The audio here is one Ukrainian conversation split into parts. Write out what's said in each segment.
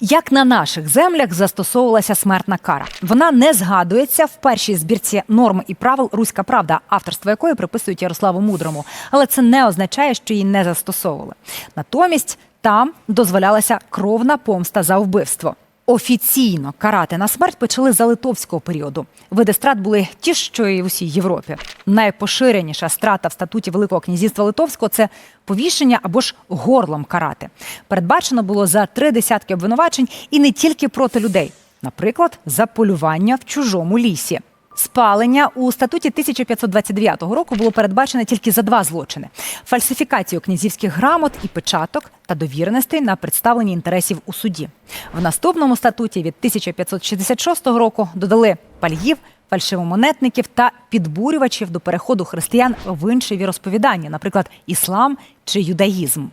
Як на наших землях застосовувалася смертна кара? Вона не згадується в першій збірці норм і правил Руська Правда, авторство якої приписують Ярославу Мудрому. Але це не означає, що її не застосовували. Натомість там дозволялася кровна помста за вбивство. Офіційно карати на смерть почали за литовського періоду. Види страт були ті, що і в усій Європі. Найпоширеніша страта в статуті Великого князівства Литовського це повішення або ж горлом карати. Передбачено було за три десятки обвинувачень і не тільки проти людей, наприклад, за полювання в чужому лісі. Спалення у статуті 1529 року було передбачене тільки за два злочини: фальсифікацію князівських грамот і печаток та довіреностей на представлення інтересів у суді. В наступному статуті від 1566 року додали пальїв, фальшивомонетників та підбурювачів до переходу християн в інші віросповідання, наприклад, іслам чи юдаїзм.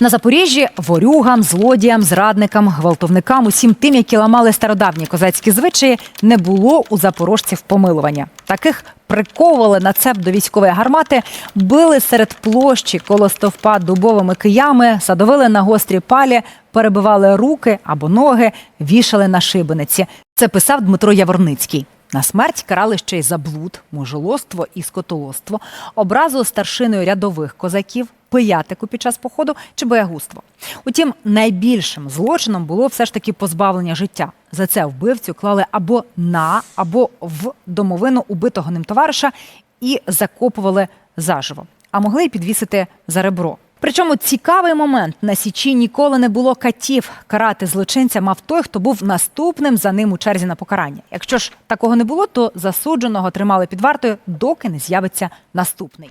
На Запоріжжі ворюгам, злодіям, зрадникам, гвалтовникам, усім тим, які ламали стародавні козацькі звичаї, не було у запорожців помилування. Таких приковували на цеп до військової гармати, били серед площі коло стовпа дубовими киями, садовили на гострі палі, перебивали руки або ноги, вішали на шибениці. Це писав Дмитро Яворницький. На смерть карали ще й за блуд, мужелоство і скотолоство, образу старшиною рядових козаків, пиятику під час походу чи боягузтво. Утім, найбільшим злочином було все ж таки позбавлення життя. За це вбивцю клали або на, або в домовину убитого ним товариша і закопували заживо, а могли й підвісити за ребро. Причому цікавий момент на січі ніколи не було катів. Карати злочинця мав той, хто був наступним за ним у черзі на покарання. Якщо ж такого не було, то засудженого тримали під вартою, доки не з'явиться наступний.